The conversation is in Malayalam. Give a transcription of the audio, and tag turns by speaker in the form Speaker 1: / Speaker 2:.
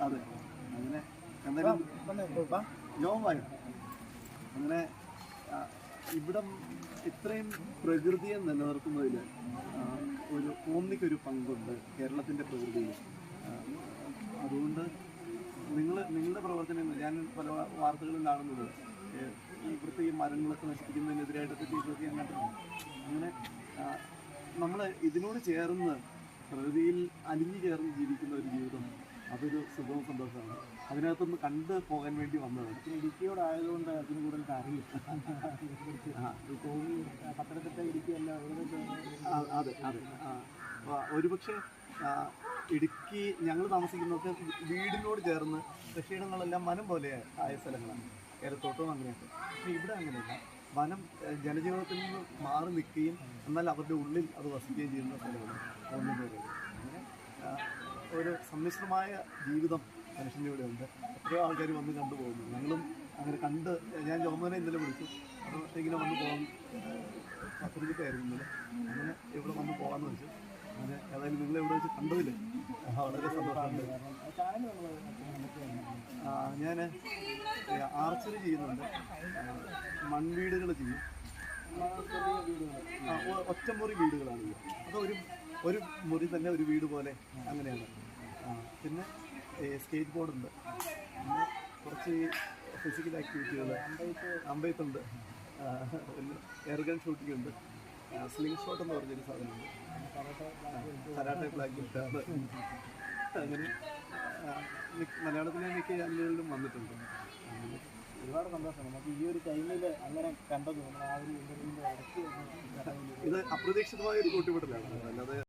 Speaker 1: അതെ അങ്ങനെ അങ്ങനെ ഇവിടം ഇത്രയും പ്രകൃതിയെ നിലനിർത്തുന്നതിൽ ഒരു ഓമ്നിക്കൊരു പങ്കുണ്ട് കേരളത്തിന്റെ പ്രകൃതിയിൽ. അതുകൊണ്ട് നിങ്ങൾ നിങ്ങളുടെ പ്രവർത്തനം ഞാൻ പല വാർത്തകളും കാണുന്നത് ഈ ഇവിടുത്തെ ഈ മരങ്ങളൊക്കെ നശിപ്പിക്കുന്നതിനെതിരായിട്ടൊക്കെ ചെയ്തൊക്കെ ഞാൻ കണ്ടിട്ടുണ്ട് അങ്ങനെ നമ്മൾ ഇതിനോട് ചേർന്ന് പ്രകൃതിയിൽ അലിഞ്ഞു ചേർന്ന് ജീവിക്കുന്ന ഒരു ജീവിതം. അതൊരു സുഖവും സന്തോഷമാണ് അതിനകത്തൊന്ന് കണ്ടു പോകാൻ വേണ്ടി വന്നതാണ്.
Speaker 2: ഇടുക്കിയോട് ആയതുകൊണ്ട് അതിന് കൂടുതൽ അറിയും
Speaker 1: ആ,
Speaker 2: കോമി പത്തനംതിട്ട ഇടുക്കിയല്ല
Speaker 1: അതെ അതെ. ഒരുപക്ഷെ ഇടുക്കി ഞങ്ങൾ താമസിക്കുന്നതൊക്കെ വീടിനോട് ചേർന്ന് കൃഷിയിടങ്ങളെല്ലാം വനം പോലെ ആയ സ്ഥലങ്ങളാണ്. ഏലത്തോട്ടവും അങ്ങനെയൊക്കെ. പക്ഷേ ഇവിടെ അങ്ങനെയല്ല. വനം ജനജീവിതത്തിൽ നിന്ന് മാറി നിൽക്കുകയും എന്നാൽ അവരുടെ ഉള്ളിൽ അത് വസിക്കുകയും ചെയ്യുന്ന സ്ഥലമാണ് ഒരു സമ്മിശ്രമായ ജീവിതം മനുഷ്യന്റെ ഇവിടെ ഉണ്ട്. എത്രയോ ആൾക്കാർ വന്ന് കണ്ടു കണ്ടുപോകുന്നു ഞങ്ങളും അങ്ങനെ കണ്ട് ഞാൻ ജോമനെ ഇന്നലെ വിളിച്ചു. അപ്പോൾ ഇങ്ങനെ വന്ന് പോകാൻ പത്തനംതിട്ടയായിരുന്നു ഇന്നലെ. അങ്ങനെ ഇവിടെ വന്ന് പോകാമെന്ന് വെച്ചു അങ്ങനെ ഏതായാലും നിങ്ങൾ ഇവിടെ വെച്ച് കണ്ടതില്ലേ വളരെ സന്തോഷമുണ്ട്. ഞാൻ ആർച്ചറി ചെയ്യുന്നുണ്ട്. മൺവീടുകൾ ചെയ്യും. ഒറ്റമുറി വീടുകളാണ് അത് ഒരു ഒരു മുറി തന്നെ ഒരു വീട് പോലെ അങ്ങനെയാണ്. പിന്നെ സ്കേറ്റ് ബോർഡ് ഉണ്ട് പിന്നെ കുറച്ച് ഫിസിക്കൽ ആക്ടിവിറ്റികൾ അമ്പയത്തുണ്ട്. എയർഗൺ ഷൂട്ടിംഗ് ഉണ്ട്. സ്ലിംഗ് ഷോട്ട് എന്ന് പറഞ്ഞൊരു സാധനമുണ്ട്. കരാട്ടെ ബ്ലാക്ക് ബെൽറ്റ് അങ്ങനെ മലയാളത്തിലെ മിക്ക ചാനലുകളിലും വന്നിട്ടുണ്ട്.
Speaker 2: ഒരുപാട് സന്തോഷം. നമുക്ക് ഈ ഒരു ടൈമിൽ അങ്ങനെ കണ്ടത് നമ്മൾ ആ ഒരു
Speaker 1: ഇത് അപ്രതീക്ഷിതമായ ഒരു കൂട്ടുപിടലാണ് അല്ലാതെ